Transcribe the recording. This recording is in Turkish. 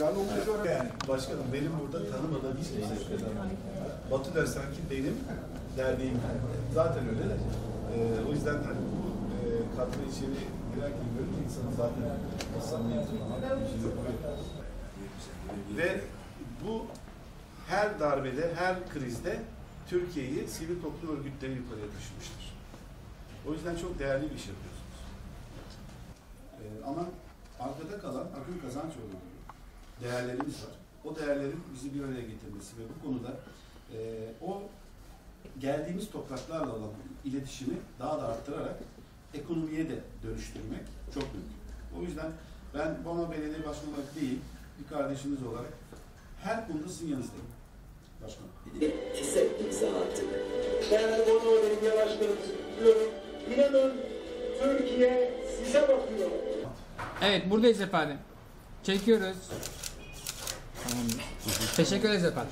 Yani başkanım benim burada tanımadığım hiç kimse yok. Batı der sanki benim derneğim. Zaten öyle. Ee, o yüzden hani bu e, kadro içeri girerken görünce insanın zaten o samimiyeti falan bir şey. Ve bu her darbede, her krizde Türkiye'yi sivil toplum örgütleri yukarıya taşımıştır. O yüzden çok değerli bir iş yapıyorsunuz. Ee, ama arkada kalan akıl kazanç oranı değerlerimiz var. O değerlerin bizi bir araya getirmesi ve bu konuda e, o geldiğimiz topraklarla olan iletişimi daha da arttırarak ekonomiye de dönüştürmek çok mümkün. O yüzden ben Bono Belediye Başkanı olarak değil, bir kardeşiniz olarak her konuda sizin yanınızdayım. Başkanım. Değerli Bono Belediye Başkanımız diyorum. İnanın Türkiye size bakıyor. Evet buradayız efendim. Çekiyoruz. Tamam. Teşekkür ederiz efendim.